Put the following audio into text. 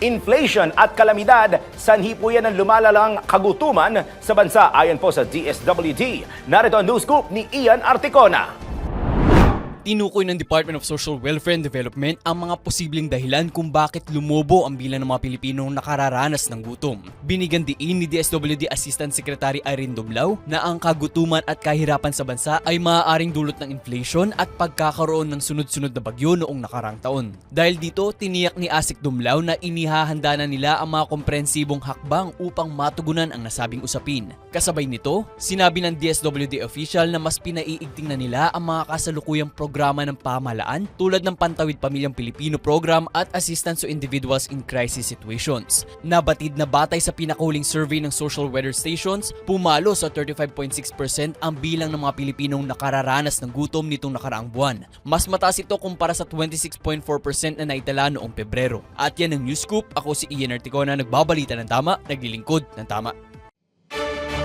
inflation at kalamidad, sanhi po yan ng lumalalang kagutuman sa bansa ayon po sa DSWD. Narito ang news scoop ni Ian Articona. Tinukoy ng Department of Social Welfare and Development ang mga posibleng dahilan kung bakit lumobo ang bilang ng mga Pilipinong nakararanas ng gutom. Binigyan diin ni DSWD Assistant Secretary Irene Dumlao na ang kagutuman at kahirapan sa bansa ay maaaring dulot ng inflation at pagkakaroon ng sunod-sunod na bagyo noong nakarang taon. Dahil dito, tiniyak ni Asik Dumlao na inihahanda na nila ang mga komprehensibong hakbang upang matugunan ang nasabing usapin. Kasabay nito, sinabi ng DSWD official na mas pinaiigting na nila ang mga kasalukuyang programa ng pamahalaan tulad ng Pantawid Pamilyang Pilipino Program at Assistance to Individuals in Crisis Situations. Nabatid na batay sa pinakahuling survey ng social weather stations, pumalo sa 35.6% ang bilang ng mga Pilipinong nakararanas ng gutom nitong nakaraang buwan. Mas mataas ito kumpara sa 26.4% na naitala noong Pebrero. At yan ang News Scoop. Ako si Ian Articona, nagbabalita ng tama, naglilingkod ng tama.